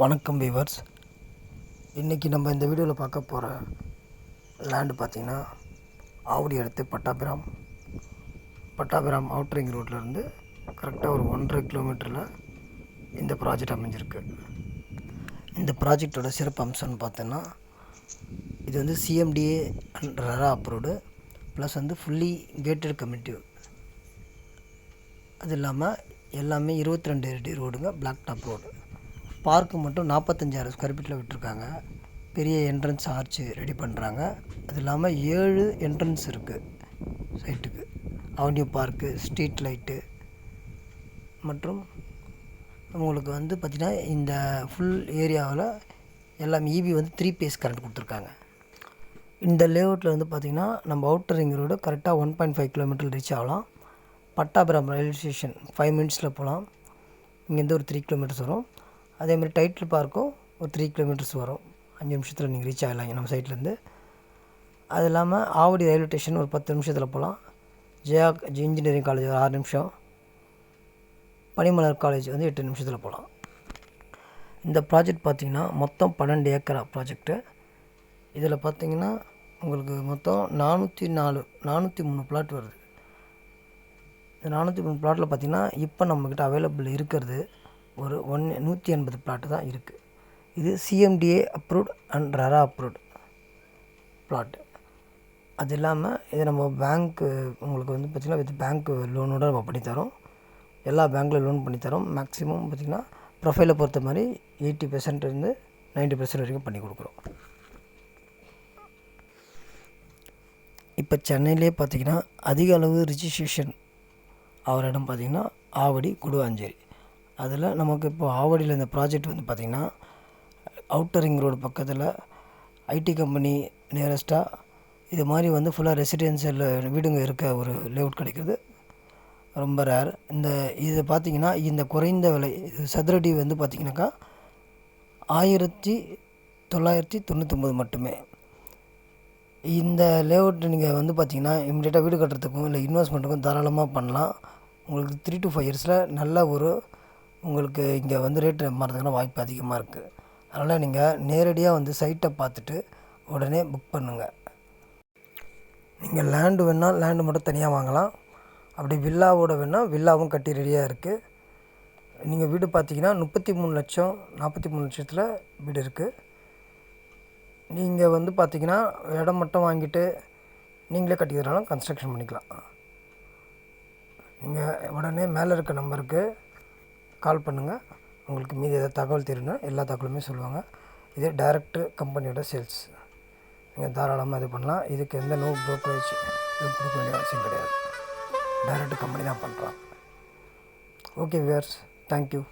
வணக்கம் வீவர்ஸ் இன்றைக்கி நம்ம இந்த வீடியோவில் பார்க்க போகிற லேண்டு பார்த்திங்கன்னா ஆவடி அடுத்து பட்டாபிராம். பட்டாபிராம் அவுட்ரிங் ரோட்லேருந்து கரெக்டாக ஒரு ஒன்றரை கிலோமீட்டரில் இந்த ப்ராஜெக்ட் அமைஞ்சிருக்கு. இந்த ப்ராஜெக்டோட சிறப்பு அம்சம்னு பார்த்தோன்னா இது வந்து CMDA and RERA approved plus வந்து ஃபுல்லி கேட்டட் கமிட்டி அது இல்லாமல் எல்லாமே இருபத்தி ரெண்டு அடி ரோடுங்க பிளாக் டாப் ரோடு பார்க்கு மட்டும் நாற்பத்தஞ்சாயிரம் ஸ்கொயர் ஃபீட்டில் விட்டுருக்காங்க. பெரிய என்ட்ரன்ஸ் ஆர்ச்சு ரெடி பண்ணுறாங்க அது இல்லாமல் ஏழு என்ட்ரன்ஸ் இருக்குது சைட்டுக்கு அவென்யூ பார்க்கு ஸ்ட்ரீட் லைட்டு மற்றும் உங்களுக்கு வந்து பார்த்திங்கன்னா இந்த ஃபுல் ஏரியாவில் எல்லாம் இபி வந்து த்ரீ பேஸ் கரண்ட் கொடுத்துருக்காங்க. இந்த லேஅவுட்டில் வந்து பார்த்திங்கன்னா நம்ம அவுட்டர் ரிங் ரோடு கரெக்டாக one point five kilometre reach ஆகலாம். பட்டாபிராம் ரயில்வே ஸ்டேஷன் ஃபைவ் மினிட்ஸில் போகலாம். இங்கேருந்து ஒரு த்ரீ கிலோமீட்டர்ஸ் வரும். அதேமாதிரி டைட்டில் பார்க்கும் ஒரு த்ரீ கிலோமீட்டர்ஸ் வரும். அஞ்சு நிமிஷத்தில் நீங்கள் ரீச் ஆகலாம் நம்ம சைட்லேருந்து அது இல்லாமல் ஆவடி ரயில்வே ஸ்டேஷன் ஒரு பத்து நிமிஷத்தில் போகலாம் ஜெயா இன்ஜினியரிங் காலேஜ் ஒரு ஆறு நிமிஷம். பனிமலர் காலேஜ் வந்து எட்டு நிமிஷத்தில் போகலாம் இந்த ப்ராஜெக்ட் பார்த்திங்கன்னா மொத்தம் பன்னெண்டு ஏக்கரா ப்ராஜெக்ட்டு இதில் பார்த்திங்கன்னா உங்களுக்கு மொத்தம் நானூற்றி நாலு நானூற்றி மூணு பிளாட் வருது. இந்த நானூற்றி மூணு பிளாட்டில் பார்த்திங்கன்னா இப்போ நம்மக்கிட்ட அவைலபிள் இருக்கிறது ஒரு ஒன் நூற்றி எண்பது பிளாட்டு தான் இருக்குது இது CMDA approved and RERA approved plot அது இல்லாமல் இது நம்ம பேங்க்கு உங்களுக்கு வந்து பார்த்திங்கன்னா வித் பேங்க் லோனோட நம்ம பண்ணித்தரோம் எல்லா பேங்க்கில் லோன் பண்ணித்தரோம் மேக்ஸிமம் பார்த்திங்கன்னா ப்ரொஃபைலை பொறுத்த மாதிரி எயிட்டி பெர்சன்ட்லேருந்து நைன்ட்டி பெர்சன்ட் வரைக்கும் பண்ணி கொடுக்குறோம். இப்போ சென்னையிலே பார்த்திங்கன்னா அதிக அளவு ரிஜிஸ்ட்ரேஷன் ஆகிற இடம் பார்த்திங்கன்னா ஆவடி குடுவாஞ்சேரி. அதில் நமக்கு இப்போ ஆவடியில் இந்த ப்ராஜெக்ட் வந்து பார்த்திங்கன்னா அவுட்டர் ரிங் ரோடு பக்கத்தில் ஐடி கம்பெனி நியரஸ்ட்டாக இது மாதிரி வந்து ஃபுல்லாக ரெசிடென்சியல் வீடுங்க இருக்க ஒரு லேஅவுட் கிடைக்கிறது ரொம்ப ரேர் இந்த இது பார்த்திங்கன்னா இந்த குறைந்த விலை சதுரடி வந்து பார்த்திங்கனாக்கா ஆயிரத்தி தொள்ளாயிரத்தி தொண்ணூற்றொம்பது மட்டுமே. இந்த லேஅவுட் நீங்கள் வந்து பார்த்திங்கன்னா இம்மிடியட்டாக வீடு கட்டுறதுக்கும் இல்லை இன்வெஸ்ட்மெண்ட்டுக்கும் தாராளமாக பண்ணலாம். உங்களுக்கு த்ரீ டு ஃபைவ் இயர்ஸில் நல்ல ஒரு உங்களுக்கு இங்கே வந்து ரேட்டு மாறதுக்கான வாய்ப்பு அதிகமாக இருக்குது அதனால் நீங்கள் நேரடியாக வந்து சைட்டை பார்த்துட்டு உடனே புக் பண்ணுங்கள் நீங்கள் லேண்டு வேணால் லேண்டு மட்டும் தனியாக வாங்கலாம். அப்படி வில்லாவோட வேணால் வில்லாவும் கட்டி ரெடியாக இருக்குது நீங்கள் வீடு பார்த்தீங்கன்னா முப்பத்தி மூணு லட்சம் நாற்பத்தி மூணு லட்சத்தில் வீடு இருக்குது நீங்கள் வந்து பார்த்தீங்கன்னா இடம் மட்டும் வாங்கிட்டு நீங்களே கட்டிக்கிறனாலும் கன்ஸ்ட்ரக்ஷன் பண்ணிக்கலாம். நீங்கள் உடனே மேலே இருக்க நம்பருக்கு கால் பண்ணுங்கள் உங்களுக்கு மீதி ஏதாவது தகவல் தெரியும்னா எல்லா தகவலுமே சொல்லுவாங்க. இது டைரக்டு கம்பெனியோட சேல்ஸ் நீங்கள் தாராளமாக இது பண்ணலாம். இதுக்கு எந்த நோ ப்ரோக்கரேஜ் எதுவும் கொடுக்க வேண்டிய அவசியம் கிடையாது. டைரக்ட் கம்பெனி தான் பண்ணுறான் ஓகே வியர்ஸ் தேங்க்யூ